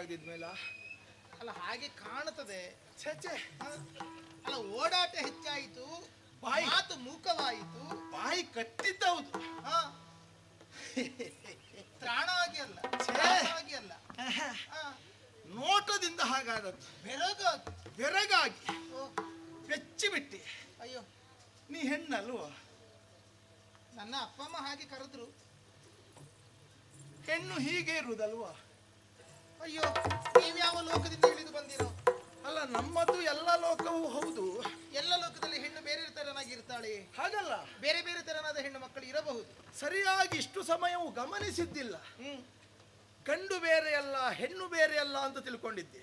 ಮಾತಾಡ್ಲಿಕ್ಕೆ ಆಗದಿದ್ಮೇಲ? ಅಲ್ಲ ಹಾಗೆ ಕಾಣುತ್ತದೆ. ಛೆ ಛೇ. ಅಲ್ಲ ಓಡಾಟ ಹೆಚ್ಚಾಯಿತು ಬಾಯಿ. ಮಾತು ಮೂಕವಾಯಿತು. ಬಾಯಿ ಕಟ್ಟಿದ್ದೌದು. ಹಾ. ತ್ರಾಣವಾಗಿ ಅಲ್ಲ ಛೇವಾಗಿ ಅಲ್ಲ ಹಾ, ನೋಟದಿಂದ ಹಾಗಾದದ್ದು. ಬೆರಗಾಗಿ ಬೆರಗಾಗಿ ಓ, ಬೆಚ್ಚಿ ಬಿಟ್ಟಿ ಅಯ್ಯೋ. ನೀ ಹೆಣ್ಣಲ್ವ? ನನ್ನ ಅಪ್ಪ ಅಮ್ಮ ಹಾಗೆ ಕರೆದ್ರು. ಹೆಣ್ಣು ಹೀಗೆ ಇರುವುದಲ್ವಾ? ಅಯ್ಯೋ ನೀವ್ಯಾವ ಲೋಕದಿಂದ ಇಳಿದು ಬಂದಿರೋ? ಅಲ್ಲ ನಮ್ಮದು ಎಲ್ಲ ಲೋಕವೂ ಹೌದು. ಎಲ್ಲ ಲೋಕದಲ್ಲಿ ಹೆಣ್ಣು ಬೇರೆ ತರನಾಗಿರ್ತಾಳೆ. ಹಾಗಲ್ಲ. ಬೇರೆ ಬೇರೆ ತರನಾದ ಹೆಣ್ಣು ಮಕ್ಕಳು ಇರಬಹುದು. ಸರಿಯಾಗಿ ಇಷ್ಟು ಸಮಯವು ಗಮನಿಸಿದ್ದಿಲ್ಲ. ಹ್ಮ್. ಗಂಡು ಬೇರೆ ಅಲ್ಲ ಹೆಣ್ಣು ಬೇರೆ ಅಲ್ಲ ಅಂತ ತಿಳ್ಕೊಂಡಿದ್ದೆ.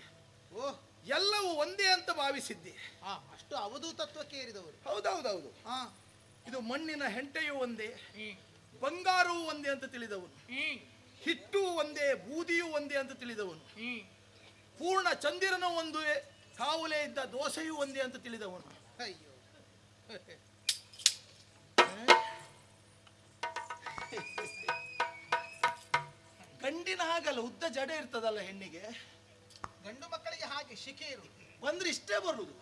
ಓ. ಎಲ್ಲವೂ ಒಂದೇ ಅಂತ ಭಾವಿಸಿದ್ದೆ. ಆ ಅಷ್ಟು ಅವಧೂತತ್ವಕ್ಕೆ ಏರಿದವರು. ಹೌದೌದೌದು. ಹಾ ಇದು ಮಣ್ಣಿನ ಹೆಂಟೆಯೂ ಒಂದೇ. ಬಂಗಾರವೂ ಒಂದೇ ಅಂತ ತಿಳಿದವನು. ಹಿಟ್ಟು ಒಂದೇ ಬೂದಿಯೂ ಒಂದೇ ಅಂತ ತಿಳಿದವನು. ಹ್ಮ್. ಪೂರ್ಣ ಚಂದಿರನ ಒಂದು ಕಾವಲೆ ಇದ್ದ ದೋಸೆಯೂ ಒಂದೇ ಅಂತ ತಿಳಿದವನು. ಅಯ್ಯೋ. ಗಂಡಿನ ಹಾಗಲ್ಲ ಉದ್ದ ಜಡೆ ಇರ್ತದಲ್ಲ ಹೆಣ್ಣಿಗೆ. ಗಂಡು ಮಕ್ಕಳಿಗೆ ಹಾಗೆ ಶಿಖೆ ಇರು ಬಂದ್ರೆ ಇಷ್ಟೇ ಬರುದು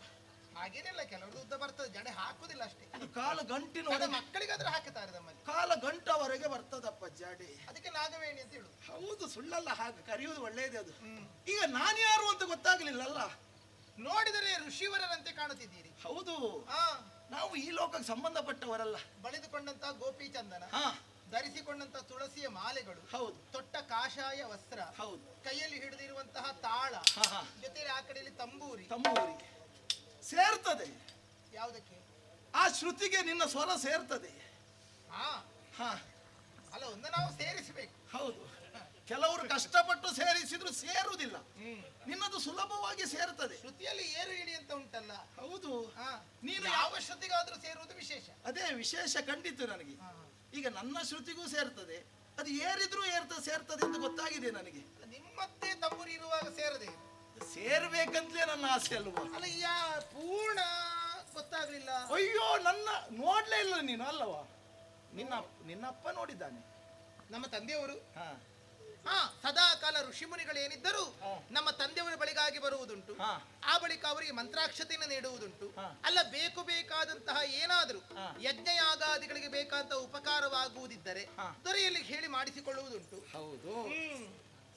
ಹಾಗೇನಿಲ್ಲ ಕೆಲವರು ಉದ್ದ ಬರ್ತದೆ ಜಡೆ ಹಾಕುದಿಲ್ಲ ಅಷ್ಟೇ. ಅದು ಕಾಲ ಗಂಟಿನ ಮಕ್ಕಳಿಗಾದ್ರೆ ಹಾಕುತ್ತಾರೆ ನಮ್ಮಲ್ಲಿ. ಕಾಲ ಗಂಟವರೆಗೆ ಬರ್ತದಪ್ಪ ಜಡೆ. ಅದಕ್ಕೆ ನಾಗವೇಣಿ ಅಂತ ಹೇಳುದು. ಹೌದು ಸುಳ್ಳಲ್ಲ ಹಾಗೆ ಕರೆಯುವುದು ಒಳ್ಳೇದೇ ಅದು. ಈಗ ನಾನು ಯಾರು ಅಂತ ಗೊತ್ತಾಗ್ಲಿಲ್ಲಲ್ಲ? ನೋಡಿದರೆ ಋಷಿವರರಂತೆ ಕಾಣುತ್ತಿದ್ದೀರಿ. ಹೌದು. ಹಾ ನಾವು ಈ ಲೋಕಕ್ಕೆ ಸಂಬಂಧಪಟ್ಟವರಲ್ಲ. ಬಳಿದುಕೊಂಡಂತ ಗೋಪಿ ಚಂದನ ಹಾ. ಧರಿಸಿಕೊಂಡಂತ ತುಳಸಿಯ ಮಾಲೆಗಳು ಹೌದು. ತೊಟ್ಟ ಕಾಷಾಯ ವಸ್ತ್ರ ಹೌದು. ಕೈಯಲ್ಲಿ ಹಿಡಿದಿರುವಂತಹ ತಾಳ ಜೊತೆಯಲ್ಲಿ ಆ ಕಡೆಯಲ್ಲಿ ತಂಬೂರಿ. ತಮ್ಮೂರಿಗೆ ಸೇರ್ತದೆ. ಯಾವುದಕ್ಕೆ? ಆ ಶ್ರುತಿಗೆ ನಿನ್ನ ಸ್ವರ ಸೇರ್ತದೆ. ಹಾ. ಹಾ. ಅಲ್ಲ ಒಂದು ನಾವು ಸೇರಿಸಬೇಕು. ಹೌದು. ಕೆಲವರು ಕಷ್ಟಪಟ್ಟು ಸೇರಿಸಿದ್ರು ಸೇರುವುದಿಲ್ಲ. ನಿನ್ನದು ಸುಲಭವಾಗಿ ಸೇರ್ತದೆ. ಶ್ರುತಿಯಲ್ಲಿ ಏರು ಇಳಿ ಅಂತ ಉಂಟಲ್ಲ. ಹೌದು. ಹಾ. ನೀನು ಯಾವ ಶ್ರುತಿಗಾದ್ರೂ ಸೇರುವುದು ವಿಶೇಷ. ಅದೇ ವಿಶೇಷ ಖಂಡಿತು ನನಗೆ. ಈಗ ನನ್ನ ಶ್ರುತಿಗೂ ಸೇರ್ತದೆ. ಅದು ಏರಿದ್ರೂ ಏರ್ತ ಸೇರ್ತದೆ ಅಂತ ಗೊತ್ತಾಗಿದೆ ನನಗೆ. ನಿಮ್ಮತ್ತೆ ತಮ್ಮೂರು ಇರುವಾಗ ಸೇರದೆ? ಸೇರ್ಬೇಕಂತಲೇ ನನ್ನ ಆಸೆ ಅಲ್ವಾ? ಅಲ್ಲ ಯಾ ಪೂರ್ಣ ಗೊತ್ತಾಗ್ಲಿಲ್ಲ. ಅಯ್ಯೋ ನನ್ನ ನೋಡ್ಲೇ ಇಲ್ಲ ನೀನು ಅಲ್ಲವಾ? ನಿನ್ನ ನಿನ್ನಪ್ಪ ನೋಡಿದ್ದಾನೆ. ನಮ್ಮ ತಂದೆಯವರು? ಹಾ. ಹಾ ಸದಾ ಕಾಲ ಋಷಿಮುನಿಗಳು ಏನಿದ್ದರೂ. ನಮ್ಮ ತಂದೆಯವರ ಬಳಿಗಾಗಿ ಬರುವುದುಂಟು. ಆ ಬಳಿಕ ಅವರಿಗೆ ಮಂತ್ರಾಕ್ಷತೆಯನ್ನು ನೀಡುವುದುಂಟು. ಅಲ್ಲ ಬೇಕು ಬೇಕಾದಂತಹ ಏನಾದರೂ ಯಜ್ಞ ಯಜ್ಞಯಾಗಾದಿಗಳಿಗೆ ಬೇಕಾದಂತಹ ಉಪಕಾರವಾಗುವುದಿದ್ದರೆ. ದೊರೆಯಲ್ಲಿ ಹೇಳಿ ಮಾಡಿಸಿಕೊಳ್ಳುವುದುಂಟು. ಹೌದು.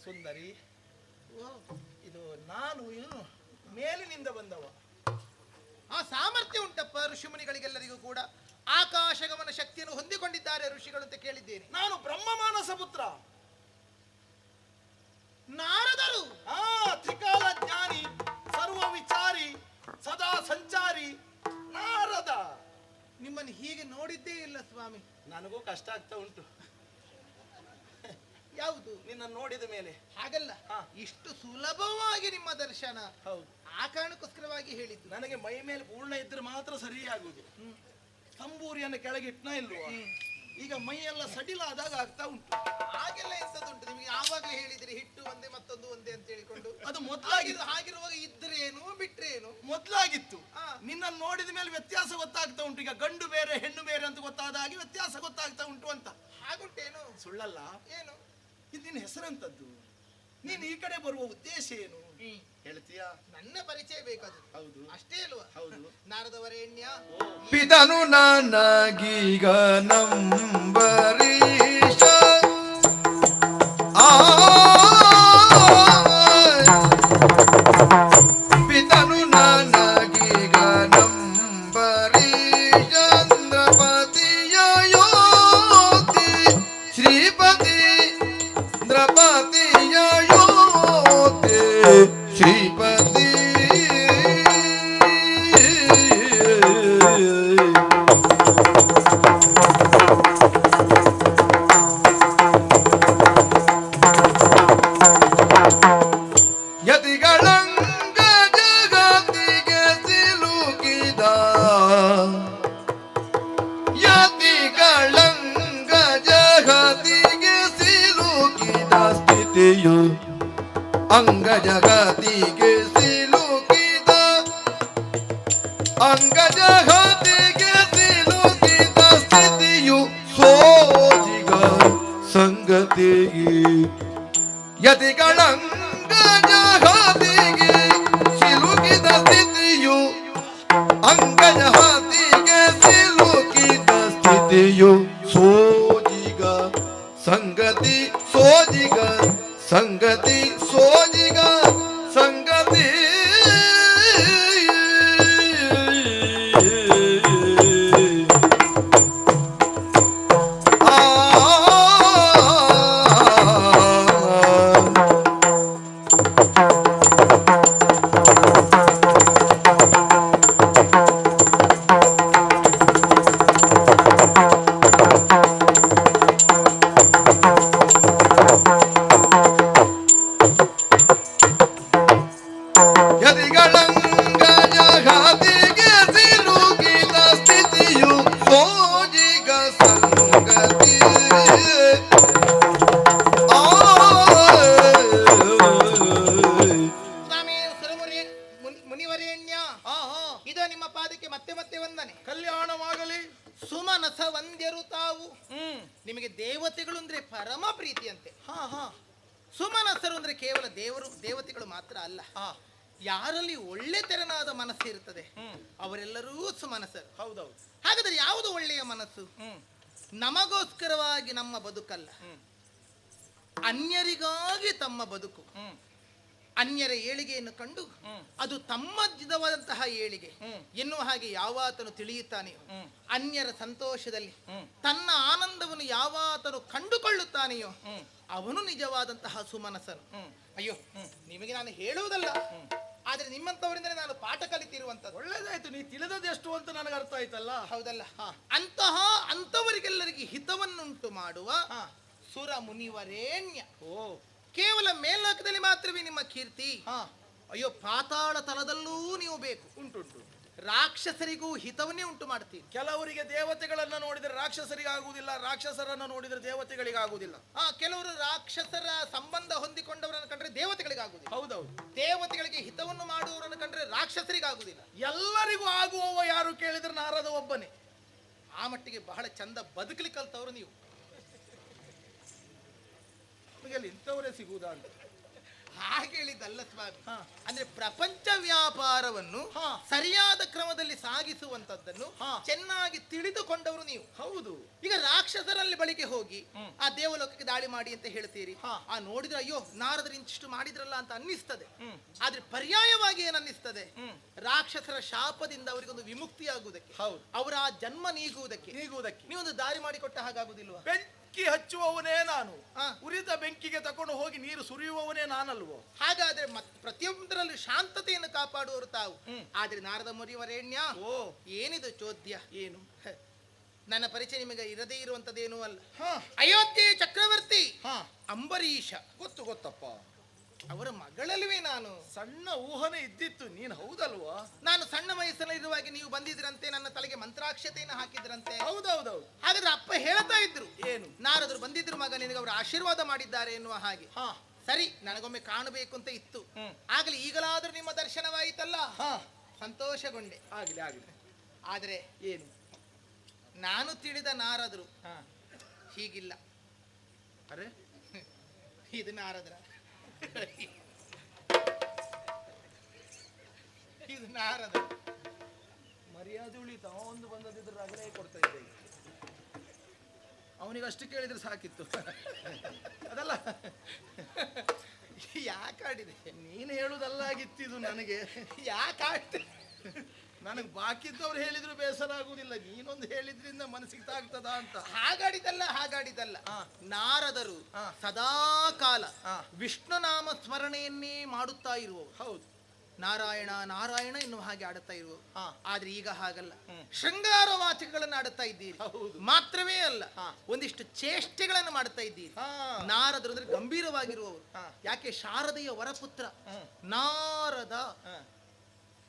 ಸುಂದರಿ. ಸುಂದರಿ ನಾನು ಏನು ಮೇಲಿನಿಂದ ಬಂದವ. ಆ ಸಾಮರ್ಥ್ಯ ಉಂಟಪ್ಪ ಋಷಿಮುನಿಗಳಿಗೆಲ್ಲರಿಗೂ ಕೂಡ. ಆಕಾಶಗಮನ ಶಕ್ತಿಯನ್ನು ಹೊಂದಿಕೊಂಡಿದ್ದಾರೆ ಋಷಿಗಳು ಅಂತ ಕೇಳಿದ್ದೇನೆ. ನಾನು ಬ್ರಹ್ಮಮಾನಸ ಪುತ್ರ. ನಾರದರು. ಆ ತ್ರಿಕಾಲ ಜ್ಞಾನಿ ಸರ್ವ ವಿಚಾರಿ ಸದಾ ಸಂಚಾರಿ ನಾರದ. ನಿಮ್ಮನ್ನು ಹೀಗೆ ನೋಡಿದ್ದೇ ಇಲ್ಲ ಸ್ವಾಮಿ. ನನಗೂ ಕಷ್ಟ ಆಗ್ತಾ ಉಂಟು. ಯಾವುದು? ನಿನ್ನ ನೋಡಿದ ಮೇಲೆ. ಹಾಗಲ್ಲ. ಹಾ. ಇಷ್ಟು ಸುಲಭವಾಗಿ ನಿಮ್ಮ ದರ್ಶನ ಹೌದು. ಆ ಕಾರಣಕ್ಕೋಸ್ಕರವಾಗಿ ಹೇಳಿದ್ದು. ನನಗೆ ಮೈ ಮೇಲೆ ಪೂರ್ಣ ಇದ್ರೆ ಮಾತ್ರ ಸರಿಯಾಗುದು ತಂಬೂರಿಯನ್ನು ಕೆಳಗೆ ಇಟ್ನ ಇಲ್ವಾ? ಈಗ ಮೈ ಎಲ್ಲ ಸಡಿಲ ಆದಾಗ ಆಗ್ತಾ ಉಂಟು. ಹಾಗೆಲ್ಲ ಎಂತದುಂಟು ನಿಮಗೆ ಯಾವಾಗಲೇ ಹೇಳಿದ್ರಿ ಹಿಟ್ಟು ಒಂದೇ ಮತ್ತೊಂದು ಒಂದೇ ಅಂತ ಹೇಳಿಕೊಂಡು? ಅದು ಮೊದಲಾಗಿ ಹಾಗಿರು- ಹಾಗಿರುವಾಗ ಇದ್ರೇನು ಬಿಟ್ರೇನು? ಮೊದಲಾಗಿತ್ತು. ಹಾ. ನಿನ್ನ ನೋಡಿದ ಮೇಲೆ ವ್ಯತ್ಯಾಸ ಗೊತ್ತಾಗ್ತಾ ಉಂಟು. ಈಗ ಗಂಡು ಬೇರೆ ಹೆಣ್ಣು ಬೇರೆ ಅಂತ ಗೊತ್ತಾದ ಹಾಗೆ ವ್ಯತ್ಯಾಸ ಗೊತ್ತಾಗ್ತಾ ಉಂಟು ಅಂತ. ಹಾಗುಂಟೇನು? ಸುಳ್ಳಲ್ಲ. ಏನು? ಇದು ಹೆಸರಂತದ್ದು ಹೆಸರೆಂತದ್ದು. ನೀನು ಈ ಕಡೆ ಬರುವ ಉದ್ದೇಶ ಏನು? ಹೇಳ್ತೀಯಾ? ನನ್ನ ಪರಿಚಯ ಬೇಕದು ಹೌದು. ಅಷ್ಟೇ ಅಲ್ವಾ? ಹೌದು. ನಾರದವರೇಣ್ಯ ಪಿತನು ನನಗೀಗ ನಂಬರೀಶ ಆ Hey. ಸ್ಥಿತಿಯು ಮಾತ್ರ ಅಲ್ಲ. ಯಾರಲ್ಲಿ ಒಳ್ಳೆ ತೆರನಾದ ಮನಸ್ಸು ಇರ್ತದೆ ಅವರೆಲ್ಲರೂ ಸುಮನಸ್ಸರು. ಹೌದೌದು. ಹಾಗಾದ್ರೆ ಯಾವುದು ಒಳ್ಳೆಯ ಮನಸ್ಸು? ನಮಗೋಸ್ಕರವಾಗಿ ನಮ್ಮ ಬದುಕಲ್ಲ. ಅನ್ಯರಿಗಾಗಿ ತಮ್ಮ ಬದುಕು. ಅನ್ಯರ ಏಳಿಗೆಯನ್ನು ಕಂಡು ಅದು ಅದು ತಮ್ಮದಿದವಾದಂತಹ ಏಳಿಗೆ. ಎನ್ನುವ ಹಾಗೆ ಯಾವಾತನು ತಿಳಿಯುತ್ತಾನೆಯೋ ಅನ್ಯರ ಸಂತೋಷದಲ್ಲಿ ತನ್ನ ಆನಂದವನ್ನು ಯಾವಾತನು ಕಂಡುಕೊಳ್ಳುತ್ತಾನೆಯೋ ಅವನು ನಿಜವಾದಂತಹ ಸುಮನಸನು ಹ್ಮ್. ಅಯ್ಯೋ ನಿಮಗೆ ನಾನು ಹೇಳುವುದಲ್ಲ. ಆದ್ರೆ ನಿಮ್ಮಂತವರಿಂದ ನಾನು ಪಾಠ ಕಲಿತಿರುವಂತದ್ದು. ಒಳ್ಳೇದಾಯ್ತು ನೀ ತಿಳಿದದೆಷ್ಟು ಅಂತ ನನಗೆ ಅರ್ಥ ಆಯ್ತಲ್ಲ? ಹೌದಲ್ಲ. ಅಂತಹ ಅಂತವರಿಗೆಲ್ಲರಿಗೆ ಹಿತವನ್ನುಂಟು ಮಾಡುವ. ಸುರ ಮುನಿವರೇಣ್ಯ. ಓ. ಕೇವಲ ಮೇಲ್ಲೋಕದಲ್ಲಿ ಮಾತ್ರವೇ ನಿಮ್ಮ ಕೀರ್ತಿ. ಹಾ. ಅಯ್ಯೋ ಪಾತಾಳ ತಲದಲ್ಲೂ ನೀವು ಬೇಕು. ಉಂಟುಂಟು ರಾಕ್ಷಸರಿಗೂ ಹಿತವನ್ನೇ ಉಂಟು ಮಾಡ್ತೀವಿ. ಕೆಲವರಿಗೆ ದೇವತೆಗಳನ್ನ ನೋಡಿದರೆ ರಾಕ್ಷಸರಿಗಾಗುವುದಿಲ್ಲ ರಾಕ್ಷಸರನ್ನು ನೋಡಿದರೆ ದೇವತೆಗಳಿಗಾಗುವುದಿಲ್ಲ. ಆ ಕೆಲವರು ರಾಕ್ಷಸರ ಸಂಬಂಧ ಹೊಂದಿಕೊಂಡವರನ್ನು ಕಂಡ್ರೆ ದೇವತೆಗಳಿಗಾಗುವುದಿಲ್ಲ. ಹೌದೌದು. ದೇವತೆಗಳಿಗೆ ಹಿತವನ್ನು ಮಾಡುವವರನ್ನು ಕಂಡ್ರೆ ರಾಕ್ಷಸರಿಗಾಗುವುದಿಲ್ಲ. ಎಲ್ಲರಿಗೂ ಆಗುವವ ಯಾರು ಕೇಳಿದ್ರೆ ನಾರದ ಒಬ್ಬನೇ. ಆ ಮಟ್ಟಿಗೆ ಬಹಳ ಚಂದ ಬದುಕಲಿ ಕಲ್ತವ್ರು ನೀವು. ಇಂಥವರೇ ಸಿಗುವುದಾ ಅಂತ. ಹಾಗೆ ಹೇಳಿದ್ದಲ್ಲ ಸ್ವಾಮಿ. ಅಂದ್ರೆ ಪ್ರಪಂಚ ವ್ಯಾಪಾರವನ್ನು. ಸರಿಯಾದ ಕ್ರಮದಲ್ಲಿ ಸಾಗಿಸುವಂತದ್ದನ್ನು. ಚೆನ್ನಾಗಿ ತಿಳಿದುಕೊಂಡವರು ನೀವು. ಹೌದು. ಈಗ ರಾಕ್ಷಸರಲ್ಲಿ ಬಳಿಗೆ ಹೋಗಿ ಆ ದೇವಲೋಕಕ್ಕೆ ದಾಳಿ ಮಾಡಿ ಅಂತ ಹೇಳ್ತೀರಿ. ಆ ನೋಡಿದ್ರೆ ಅಯ್ಯೋ ನಾರದ್ರ ಇಂತಿಷ್ಟು ಮಾಡಿದ್ರಲ್ಲ ಅಂತ ಅನ್ನಿಸ್ತದೆ. ಆದ್ರೆ ಪರ್ಯಾಯವಾಗಿ ಏನನ್ನಿಸ್ತದೆ ರಾಕ್ಷಸರ ಶಾಪದಿಂದ ಅವರಿಗೊಂದು ವಿಮುಕ್ತಿ ಆಗುವುದಕ್ಕೆ ಹೌದು. ಅವರ ಆ ಜನ್ಮ ನೀಗುವುದಕ್ಕೆ. ನೀಗುವುದಕ್ಕೆ. ನೀವೊಂದು ದಾರಿ ಮಾಡಿಕೊಟ್ಟ ಹಾಗಾಗುದಿಲ್ವಾ? ಬೆಂಕಿ ಹಚ್ಚುವವನೇ ನಾನು. ಹಾ. ಉರಿದ ಬೆಂಕಿಗೆ ತಕೊಂಡು ಹೋಗಿ ನೀರು ಸುರಿಯುವವನೇ ನಾನಲ್ವೋ? ಹಾಗಾದ್ರೆ ಮತ್ ಪ್ರತಿಯೊಂದರಲ್ಲೂ ಶಾಂತತೆಯನ್ನು ಕಾಪಾಡುವರು ತಾವು. ಹ್ಮ್. ಆದ್ರೆ ನಾರದ ಮುರಿವರೇಣ್ಯ? ಓ. ಏನಿದು ಚೋದ್ಯ? ಏನು? ಹ. ನನ್ನ ಪರಿಚಯ ನಿಮಗೆ ಇರದೇ ಇರುವಂತದ್ದೇನೂ ಅಲ್ಲ. ಹಾ. ಅಯೋಧ್ಯೆ ಚಕ್ರವರ್ತಿ ಹಾ. ಅಂಬರೀಷ. ಗೊತ್ತು ಗೊತ್ತಪ್ಪ. ಅವರ ಮಗಳಲ್ವೇ ನಾನು. ಸಣ್ಣ ಊಹನೆ ಇದ್ದಿತ್ತು ನೀನು ಹೌದಲ್ವಾ? ನಾನು ಸಣ್ಣ ವಯಸ್ಸಿನಲ್ಲಿರುವಾಗ ನೀವು ಬಂದಿದ್ರಂತೆ ನನ್ನ ತಲೆಗೆ ಮಂತ್ರಾಕ್ಷತೆಯನ್ನು ಹಾಕಿದ್ರಂತೆ. ಹೌದೌದೌದು. ಹಾಗಾದ್ರೆ ಅಪ್ಪ ಹೇಳ್ತಾ ಇದ್ರು ಏನು? ನಾರದ್ರು ಬಂದಿದ್ರು ಮಗ ನಿನಗೆ ಅವರು ಆಶೀರ್ವಾದ ಮಾಡಿದ್ದಾರೆ ಎನ್ನುವ ಹಾಗೆ. ಹಾ. ಸರಿ ನನಗೊಮ್ಮೆ ಕಾಣಬೇಕು ಅಂತ ಇತ್ತು. ಆಗಲಿ ಈಗಲಾದ್ರೂ ನಿಮ್ಮ ದರ್ಶನವಾಯಿತಲ್ಲ? ಹಾ. ಸಂತೋಷಗೊಂಡೆ. ಆಗಲಿ ಆಗಲಿ. ಆದರೆ ಏನು? ನಾನು ತಿಳಿದ ನಾರದ್ರು ಹಾ. ಹೀಗಿಲ್ಲ. ಅರೆ? ಇದು ನಾರದ್ರ. ಇದು ನಾರದ. ಮರ್ಯಾದೆ ಉಳಿತ. ಒಂದು ಬಂದದಿದ್ರೆ ಅಗಲೇ ಕೊಡ್ತಾ ಇದ್ದೆ. ಅವನಿಗೆ ಅಷ್ಟು ಕೇಳಿದ್ರೆ ಸಾಕಿತ್ತು. ಅದಲ್ಲ. ಯಾಕಾಡಿದೆ ಆಡಿದೆ? ನೀನು ಹೇಳುದಲ್ಲಾಗಿತ್ತಿದು ನನಗೆ. ಯಾಕೆ ಆಡ್ತೆ ನನಗೆ ಬಾಕಿದ್ದವ್ರು ಹೇಳಿದ್ರು ಬೇಸರ ಆಗುದಿಲ್ಲ ನೀನೊಂದು ಹೇಳಿದ್ರಿಂದ ಮನಸ್ಸಿಗೆ ತಾಗ್ತದ ಅಂತ ಹಾಗಾಡಿದಲ್ಲ ಹಾಗಾಡಿದಲ್ಲ. ನಾರದರು. ಸದಾ ಕಾಲ. ವಿಷ್ಣು ನಾಮ ಸ್ಮರಣೆಯನ್ನೇ ಮಾಡುತ್ತಾ ಇರುವವರು ಹೌದು ನಾರಾಯಣ ನಾರಾಯಣ ಎನ್ನುವ ಹಾಗೆ ಆಡುತ್ತಾ ಇರುವವರು ಹಾ. ಆದ್ರೆ ಈಗ ಹಾಗಲ್ಲ. ಶೃಂಗಾರ ವಾಚಕಗಳನ್ನು ಆಡುತ್ತಾ ಇದ್ದೀರಿ ಹೌದು. ಮಾತ್ರವೇ ಅಲ್ಲ. ಒಂದಿಷ್ಟು ಚೇಷ್ಟೆಗಳನ್ನು ಮಾಡುತ್ತಾ ಇದ್ದೀರಿ ಹಾ. ನಾರದರು ಅಂದ್ರೆ ಗಂಭೀರವಾಗಿರುವವರು. ಯಾಕೆ ಶಾರದೆಯ ವರಪುತ್ರ ನಾರದ.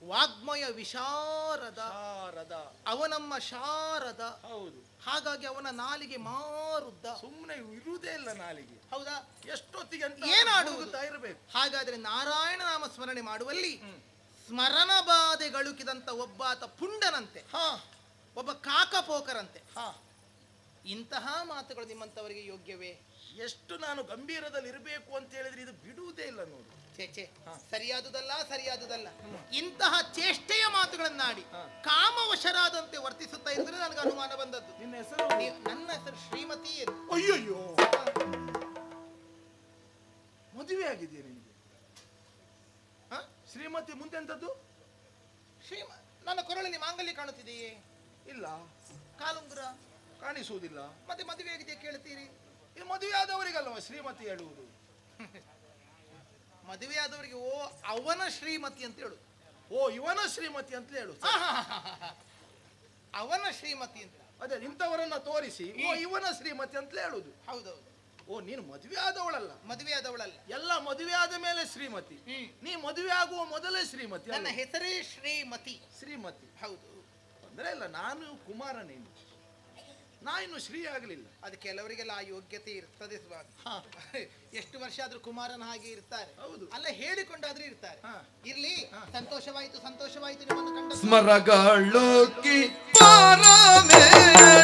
ವಾಗ್ಮಯ ವಿಶಾರದ. ಶಾರದ. ಅವನಮ್ಮ ಶಾರದ. ಹೌದು. ಹಾಗಾಗಿ ಅವನ ನಾಲಿಗೆ ಮಾರುದ್ದ. ಸುಮ್ಮನೆ ಇರುವುದೇ ಇಲ್ಲ ನಾಲಿಗೆ. ಹೌದಾ? ಎಷ್ಟೊತ್ತಿಗೆ ಅಂತ ಏನಾಡುವುದು? ಇರಬೇಕು. ಹಾಗಾದ್ರೆ ನಾರಾಯಣ ನಾಮ ಸ್ಮರಣೆ ಮಾಡುವಲ್ಲಿ. ಸ್ಮರಣ ಬಾಧೆ ಗಳುಕಿದಂತ ಒಬ್ಬಾತ ಪುಂಡನಂತೆ. ಹಾ. ಒಬ್ಬ ಕಾಕಪೋಕರಂತೆ. ಹಾ. ಇಂತಹ ಮಾತುಗಳು ನಿಮ್ಮಂತವರಿಗೆ ಯೋಗ್ಯವೇ? ಎಷ್ಟು ನಾನು ಗಂಭೀರದಲ್ಲಿ ಇರಬೇಕು ಅಂತ ಹೇಳಿದ್ರೆ ಇದು ಬಿಡುವುದೇ ಇಲ್ಲ ನೋಡು. ಹಾ. ಸರಿಯಾದುದಲ್ಲ ಸರಿಯಾದುದಲ್ಲ. ಇಂತಹ ಚೇಷ್ಟೆಯ ಮಾತುಗಳನ್ನಾಡಿ. ಕಾಮವಶರಾದಂತೆ ವರ್ತಿಸುತ್ತಾ ಇದ್ರೆ ನನಗೆ ಅನುಮಾನ ಬಂದದ್ದು. ನಿನ್ನ ಹೆಸರು? ನನ್ನ ಹೆಸರು ಶ್ರೀಮತಿ. ಅಯ್ಯಯ್ಯೋ. ಮದುವೆ ಆಗಿದೆಯಾ ನಿನಗೆ? ಹಾ? ಶ್ರೀಮತಿ ಮುಂದೆ ಎಂತದ್ದು? ಶ್ರೀಮ ನನ್ನ ಕೊರಳಲ್ಲಿ ಮಾಂಗಲ್ಯ ಕಾಣುತ್ತಿದೆಯೇ? ಇಲ್ಲ. ಕಾಲುಂಗುರ? ಕಾಣಿಸುವುದಿಲ್ಲ. ಮತ್ತೆ ಮದುವೆ ಆಗಿದೆ ಕೇಳ್ತೀರಿ ಈ ಮದುವೆ ಆದವರಿಗಲ್ವ ಶ್ರೀಮತಿ ಹೇಳುವುದು? ಮದುವೆ ಆದವರಿಗೆ ಓ ಅವನ ಶ್ರೀಮತಿ ಅಂತ ಹೇಳು. ಓ ಇವನ ಶ್ರೀಮತಿ ಅಂತ ಹೇಳು. ಅವನ ಶ್ರೀಮತಿ ಅಂತ ಅದೇ ಇಂಥವರನ್ನ ತೋರಿಸಿ ಓ ಇವನ ಶ್ರೀಮತಿ ಅಂತ ಹೇಳುದು. ಹೌದೌದು. ಓ ನೀನು ಮದುವೆ ಆದವಳಲ್ಲ ಮದುವೆ ಆದವಳಲ್ಲ ಎಲ್ಲ ಮದುವೆ ಆದ ಮೇಲೆ ಶ್ರೀಮತಿ. ನೀ ಮದುವೆ ಆಗುವ ಮೊದಲೇ ಶ್ರೀಮತಿ ನನ್ನ? ಹೆಸರೇ ಶ್ರೀಮತಿ. ಶ್ರೀಮತಿ. ಹೌದು. ತೊಂದರೆ ಇಲ್ಲ ನಾನು ಕುಮಾರ ನೀನು ನಾ ಇನ್ನು ಶ್ರೀ ಆಗಲಿಲ್ಲ. ಅದು ಕೆಲವರಿಗೆಲ್ಲ ಆ ಯೋಗ್ಯತೆ ಇರ್ತದೆ ಸ್ವಾಮಿ. ಹಾ. ಎಷ್ಟು ವರ್ಷ ಆದ್ರೂ ಕುಮಾರನ ಹಾಗೆ ಇರ್ತಾರೆ. ಹೌದು. ಅಲ್ಲ ಹೇಳಿಕೊಂಡಾದ್ರೂ ಇರ್ತಾರೆ. ಹಾ. ಇರ್ಲಿ ಸಂತೋಷವಾಯಿತು ಸಂತೋಷವಾಯಿತು ನಿಮ್ಮನ್ನು ಕಂಡ ಸ್ಮರಗಳೋಕಿ ಪಾರಮೇಟಿ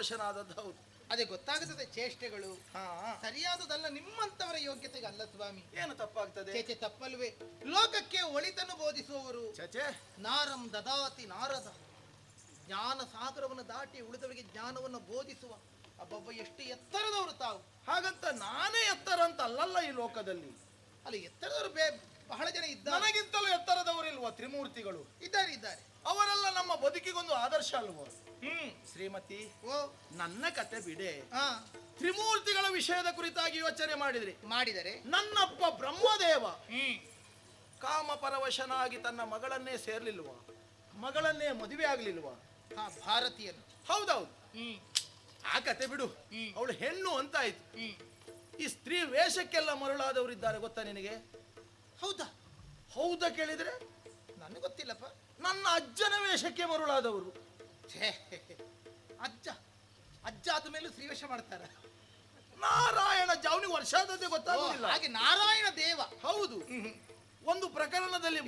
ಮೋಹಪರವಶನಾದದ್ದು ಹೌದು. ಅದೇ ಗೊತ್ತಾಗುತ್ತದೆ ಚೇಷ್ಟೆಗಳು. ಹಾ. ಸರಿಯಾದದಲ್ಲ ನಿಮ್ಮಂತವರ ಯೋಗ್ಯತೆಗೆ ಅಲ್ಲ ಸ್ವಾಮಿ. ಏನು ತಪ್ಪಾಗ್ತದೆ? ಚೇಚೆ ತಪ್ಪಲ್ವೇ. ಲೋಕಕ್ಕೆ ಒಳಿತನ್ನು ಬೋಧಿಸುವವರು ಚಚೆ? ನಾರಂ ದದಾತಿ ನಾರದ. ಜ್ಞಾನ ಸಾಗರವನ್ನು ದಾಟಿ ಉಳಿದವರಿಗೆ ಜ್ಞಾನವನ್ನು ಬೋಧಿಸುವ. ಅಬ್ಬಬ್ಬ ಎಷ್ಟು ಎತ್ತರದವರು ತಾವು. ಹಾಗಂತ ನಾನೇ ಎತ್ತರ ಅಂತ ಅಲ್ಲಲ್ಲ ಈ ಲೋಕದಲ್ಲಿ. ಅಲ್ಲಿ ಎತ್ತರದವರು ಬೇ ಬಹಳ ಜನ ಇದ್ದಾರೆ. ನನಗಿಂತಲೂ ಎತ್ತರದವರಿಲ್ವಾ ತ್ರಿಮೂರ್ತಿಗಳು? ಇದ್ದಾರೆ ಇದ್ದಾರೆ. ಅವರೆಲ್ಲ ನಮ್ಮ ಬದುಕಿಗೊಂದು ಆದರ್ಶ ಅಲ್ವ? ಹ್ಮ್. ಶ್ರೀಮತಿ ಓ. ನನ್ನ ಕತೆ ಬಿಡೆ. ಆ ತ್ರಿಮೂರ್ತಿಗಳ ವಿಷಯದ ಕುರಿತಾಗಿ ಯೋಚನೆ ಮಾಡಿದ್ರಿ. ಮಾಡಿದರೆ? ನನ್ನಪ್ಪ ಬ್ರಹ್ಮದೇವ ಹ್ಮ್. ಕಾಮಪರವಶನಾಗಿ ತನ್ನ ಮಗಳನ್ನೇ ಸೇರ್ಲಿಲ್ವಾ? ಮಗಳನ್ನೇ ಮದುವೆ ಆಗ್ಲಿಲ್ವಾ? ಹಾ ಭಾರತೀಯನು. ಹೌದೌದು. ಹ್ಮ್. ಆ ಕತೆ ಬಿಡು. ಹ್ಮ್. ಅವಳು ಹೆಣ್ಣು ಅಂತಾಯ್ತು. ಹ್ಮ್. ಈ ಸ್ತ್ರೀ ವೇಷಕ್ಕೆಲ್ಲ ಮರುಳಾದವರಿದ್ದಾರೆ ಗೊತ್ತಾ ನಿನಗೆ? ಹೌದಾ? ಹೌದಾ ಕೇಳಿದ್ರೆ? ನನಗೆ ಗೊತ್ತಿಲ್ಲಪ್ಪ. ನನ್ನ ಅಜ್ಜನ ವೇಷಕ್ಕೆ ಮರುಳಾದವರು. ಛೇ. ಅಜ್ಜ ಅಜ್ಜ ಆದ ಮೇಲೂ ಶ್ರೀವೇಶ ಮಾಡ್ತಾರ. ನಾರಾಯಣ ಜಾವನಿ ವರ್ಷ ಗೊತ್ತಾಗೋದಿಲ್ಲ. ಹಾಗೆ ನಾರಾಯಣ ದೇವ. ಹೌದು. ಒಂದು ಪ್ರಕರಣದಲ್ಲಿ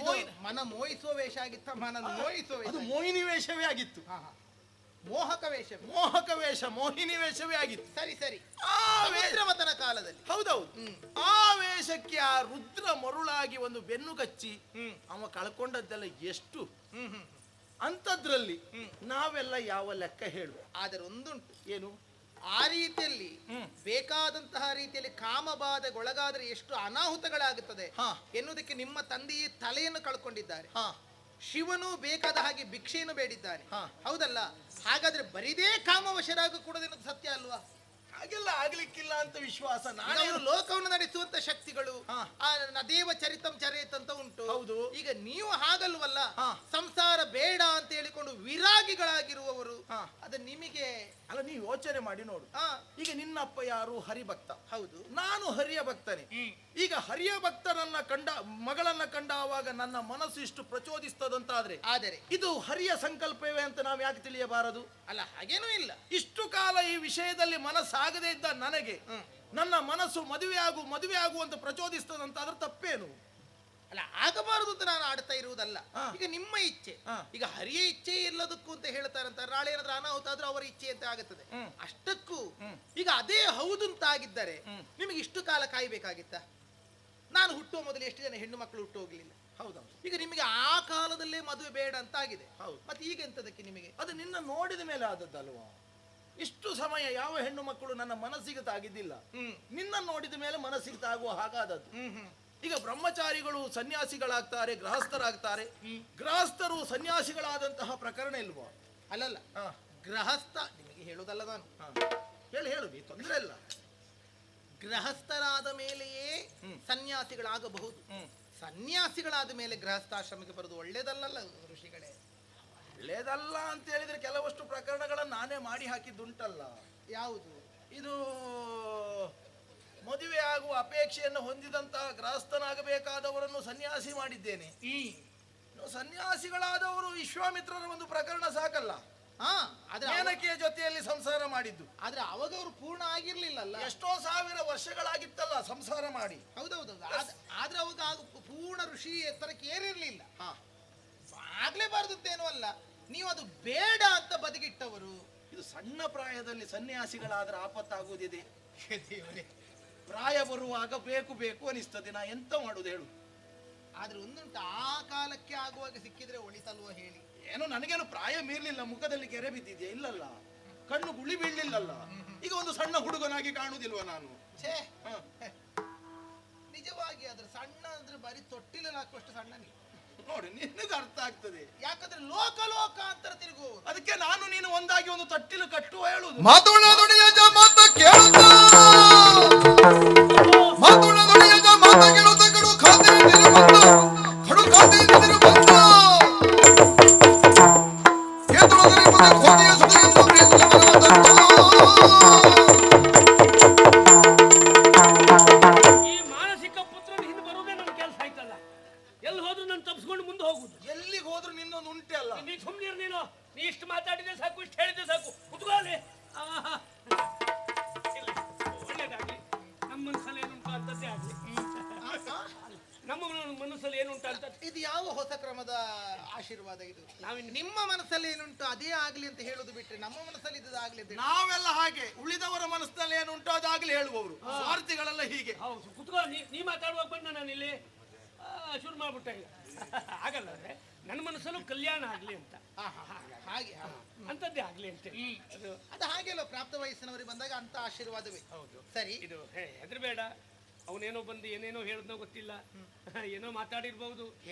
ಮನ ಮೋಹಿಸುವ ವೇಷ ಆಗಿತ್ತ ಮನ ಮೋಹಿಸುವ ವೇಷ ಅದು ಮೋಹಿನಿ ವೇಷವೇ ಆಗಿತ್ತು. ಹಾ, ಹಾ. ಮೋಹಕ ವೇಷ. ಮೋಹಕ ವೇಷ ಮೋಹಿನಿ ವೇಷವೇ ಆಗಿತ್ತು. ಸರಿ ಸರಿ. ಆ ವೇಷ ರುದ್ರಮತನ ಕಾಲದಲ್ಲಿ. ಹೌದೌದು. ಹ್ಮ್. ಆ ವೇಷಕ್ಕೆ ಆ ರುದ್ರ ಮರುಳಾಗಿ ಒಂದು ಬೆನ್ನು ಕಚ್ಚಿ ಹ್ಮ್. ಅವ ಕಳ್ಕೊಂಡದ್ದೆಲ್ಲ ಎಷ್ಟು? ಹ್ಮ್ ಹ್ಮ್. ಅಂಥದ್ರಲ್ಲಿ. ನಾವೆಲ್ಲ ಯಾವ ಲೆಕ್ಕ ಹೇಳುವ ಆದರೆ ಒಂದುಂಟು ಏನು ಆ ರೀತಿಯಲ್ಲಿ. ಬೇಕಾದಂತಹ ರೀತಿಯಲ್ಲಿ ಕಾಮಬಾಧೆಗೊಳಗಾದರೆ ಎಷ್ಟು ಅನಾಹುತಗಳಾಗುತ್ತದೆ ಹಾ. ಎನ್ನುವುದಕ್ಕೆ ನಿಮ್ಮ ತಂದೆಯೇ ತಲೆಯನ್ನು ಕಳ್ಕೊಂಡಿದ್ದಾರೆ ಹಾ ಶಿವನು ಬೇಕಾದ ಹಾಗೆ ಭಿಕ್ಷೆಯನ್ನು ಬೇಡಿದ್ದಾನೆ. ಹೌದಲ್ಲ ಹಾಗಾದ್ರೆ ಬರಿದೇ ಕಾಮವಶರಾಗ ಕೂಡ ಸತ್ಯ ಅಲ್ವಾ ಹಾಗೆಲ್ಲ ಆಗ್ಲಿಕ್ಕಿಲ್ಲ ಅಂತ ವಿಶ್ವಾಸ ನಾಳೆ ಅವರು ಲೋಕವನ್ನು ನಡೆಸುವಂತ ಶಕ್ತಿಗಳು ಹಾ. ಆ ನದೇವ ಚರಿತಂ ಚರೇತ್ ಅಂತ ಉಂಟು. ಹೌದು. ಈಗ ನೀವು ಹಾಗಲ್ವಲ್ಲ ಹಾ. ಸಂಸಾರ ಬೇಡ ಅಂತ ಹೇಳಿಕೊಂಡು ವಿರಾಗಿಗಳಾಗಿರುವವರು ಹಾ. ಅದು ನಿಮಗೆ ಅಲ್ಲ ನೀವು ಯೋಚನೆ ಮಾಡಿ ನೋಡು. ಈಗ ನಿನ್ನಪ್ಪ ಯಾರು? ಹರಿಭಕ್ತ. ಹೌದು. ನಾನು ಹರಿಯ ಭಕ್ತನೇ. ಈಗ ಹರಿಯ ಭಕ್ತರನ್ನ ಕಂಡ ಮಗಳನ್ನ ಕಂಡಾವಾಗ ನನ್ನ ಮನಸ್ಸು ಇಷ್ಟು ಪ್ರಚೋದಿಸ್ತದಂತಾದ್ರೆ? ಆದರೆ. ಇದು ಹರಿಯ ಸಂಕಲ್ಪವೇ ಅಂತ ನಾವು ಯಾಕೆ ತಿಳಿಯಬಾರದು? ಅಲ್ಲ ಹಾಗೇನೂ ಇಲ್ಲ. ಇಷ್ಟು ಕಾಲ ಈ ವಿಷಯದಲ್ಲಿ ಮನಸ್ಸಾಗದೇ ಇದ್ದ ನನಗೆ ನನ್ನ ಮನಸ್ಸು ಮದುವೆ ಆಗು ಮದುವೆ ಆಗು ಅಂತ ಪ್ರಚೋದಿಸ್ತದಂತಾದ್ರೆ ತಪ್ಪೇನು? ಅಲ್ಲ ಆಗಬಾರದು ಅಂತ ನಾನು ಆಡ್ತಾ ಇರುವುದಲ್ಲ. ಈಗ ನಿಮ್ಮ ಇಚ್ಛೆ. ಈಗ ಹರಿಯ ಇಚ್ಛೆ ಇಲ್ಲದಕ್ಕೂ ಅಂತ ಹೇಳ್ತಾರಂತ ನಾಳೆ ಏನಾದ್ರೂ ಅನಾಹುತ ಆದ್ರೂ ಅವರ ಇಚ್ಛೆ ಅಂತ ಆಗುತ್ತದೆ. ಅಷ್ಟಕ್ಕೂ ಈಗ ಅದೇ ಹೌದು ಅಂತ ಆಗಿದ್ದರೆ. ನಿಮಗೆ ಇಷ್ಟು ಕಾಲ ಕಾಯ್ಬೇಕಾಗಿತ್ತ? ನಾನು ಹುಟ್ಟುವ ಮೊದಲು ಎಷ್ಟು ಜನ ಹೆಣ್ಣು ಮಕ್ಕಳು ಹುಟ್ಟು ಹೋಗ್ಲಿಲ್ಲ? ಹೌದೌದು. ಈಗ ನಿಮಗೆ ಆ ಕಾಲದಲ್ಲೇ ಮದುವೆ ಬೇಡ ಅಂತ ಆಗಿದೆ ಹೌದು. ಮತ್ತೆ ಈಗ ಎಂತದಕ್ಕೆ ನಿಮಗೆ? ಅದು ನಿನ್ನ ನೋಡಿದ ಮೇಲೆ ಆದದ್ದಲ್ವಾ? ಇಷ್ಟು ಸಮಯ ಯಾವ ಹೆಣ್ಣು ಮಕ್ಕಳು ನನ್ನ ಮನಸ್ಸಿಗೆ ತಾಗಿದ್ದಿಲ್ಲ. ನಿನ್ನನ್ನು ನಿನ್ನ ನೋಡಿದ ಮೇಲೆ ಮನಸ್ಸಿಗೆ ತಾಗುವ ಹಾಗಾದದ್ದು. ಈಗ ಬ್ರಹ್ಮಚಾರಿಗಳು ಸನ್ಯಾಸಿಗಳಾಗ್ತಾರೆ ಗೃಹಸ್ಥರಾಗ್ತಾರೆ. ಗೃಹಸ್ಥರು ಸನ್ಯಾಸಿಗಳಾದಂತಹ ಪ್ರಕರಣ ಇಲ್ವಾ? ಅಲ್ಲಲ್ಲ ಗೃಹಸ್ಥ ನಿಮಗೆ ಹೇಳುದಲ್ಲ ನಾನು. ಹೇಳಿ ಹೇಳು ನೀ ತೊಂದರೆ ಇಲ್ಲ. ಗೃಹಸ್ಥರಾದ ಮೇಲೆಯೇ. ಸನ್ಯಾಸಿಗಳಾಗಬಹುದು. ಸನ್ಯಾಸಿಗಳಾದ ಮೇಲೆ ಗೃಹಸ್ಥಾಶ್ರಮಕ್ಕೆ ಬರೋದು ಒಳ್ಳೇದಲ್ಲಲ್ಲ. ಒಳ್ಳೇದಲ್ಲ ಅಂತ ಹೇಳಿದ್ರೆ ಕೆಲವಷ್ಟು ಪ್ರಕರಣಗಳನ್ನು ನಾನೇ ಮಾಡಿ ಹಾಕಿದ್ದುಂಟಲ್ಲ. ಯಾವುದು? ಇದು ಮದುವೆ ಆಗುವ ಅಪೇಕ್ಷೆಯನ್ನು ಹೊಂದಿದಂತಹ ಗ್ರಾಸ್ತನಾಗಬೇಕಾದವರನ್ನು ಸನ್ಯಾಸಿ ಮಾಡಿದ್ದೇನೆ. ಈ ಸನ್ಯಾಸಿಗಳಾದವರು ವಿಶ್ವಾಮಿತ್ರರ ಒಂದು ಪ್ರಕರಣ ಸಾಕಲ್ಲ. ಹಾ ಅವ- ಜೊತೆಯಲ್ಲಿ ಸಂಸಾರ ಮಾಡಿದ್ದು. ಆದ್ರೆ ಅವಾಗ ಅವರು ಪೂರ್ಣ ಆಗಿರ್ಲಿಲ್ಲಲ್ಲ? ಎಷ್ಟೋ ಸಾವಿರ ವರ್ಷಗಳಾಗಿತ್ತಲ್ಲ ಸಂಸಾರ ಮಾಡಿ. ಹೌದೌದು ಆದ್- ಆದ್ರೆ ಅವಾಗ ಪೂರ್ಣ ಋಷಿ ಎತ್ತರಕ್ಕೆ ಏರಿರ್ಲಿಲ್ಲ ಹಾ. ಆಗ್ಲೇಬಾರ್ದಂತೇನೂ ಅಲ್ಲ. ನೀವು ಅದು ಬೇಡ ಅಂತ ಬದುಕಿಟ್ಟವರು ಇದು ಸಣ್ಣ ಪ್ರಾಯದಲ್ಲಿ ಸನ್ಯಾಸಿಗಳಾದ್ರೆ ಆಪತ್ತಾಗುವುದಿದೆ. ಪ್ರಾಯ ಬರುವಾಗ ಬೇಕು ಬೇಕು ಅನಿಸ್ತದೆ. ನಾ ಎಂತ ಮಾಡುದು ಹೇಳು. ಆದ್ರೆ ಒಂದುಂಟು ಆ ಕಾಲಕ್ಕೆ ಆಗುವಾಗ ಸಿಕ್ಕಿದ್ರೆ ಒಳಿತಲ್ವ ಹೇಳಿ. ಏನೋ ನನಗೇನು ಪ್ರಾಯ ಮೀರ್ಲಿಲ್ಲ ಮುಖದಲ್ಲಿ ಕೆರೆ ಬಿದ್ದಿದ್ಯಾ? ಇಲ್ಲಲ್ಲ. ಕಣ್ಣು ಗುಳಿ ಬೀಳ್ಲಿಲ್ಲಲ್ಲ. ಈಗ ಒಂದು ಸಣ್ಣ ಹುಡುಗನಾಗಿ ಕಾಣುವುದಿಲ್ವ ನಾನು? ಛೇ. ನಿಜವಾಗಿ ಆದ್ರೆ ಸಣ್ಣ ಅಂದ್ರೆ ಬರೀ ತೊಟ್ಟಿಲಲ್ಲಿ ಹಾಕುವಷ್ಟು ಸಣ್ಣ ನೀವು ನೋಡಿ ನಿನಗೆ ಅರ್ಥ ಆಗ್ತದೆ. ಯಾಕಂದ್ರೆ ಲೋಕ ಲೋಕ ಅಂತರ ತಿರುಗು ಅದಕ್ಕೆ ನಾನು ನೀನು ಒಂದಾಗಿ ಒಂದು ತಟ್ಟಿಲು ಕಟ್ಟು ಹೇಳುದು ಮಾತುಣ ನುಡಿಯಜ ಮಾತ ಕೇಳುತ್ತ. ಮಾತುಣ ನುಡಿಯಜ ಮಾತ ಕೇಳುತ್ತ ಕಡು ಖಾತೆ ನಿರುಬಂಧ ಕಡು ಖಾತೆ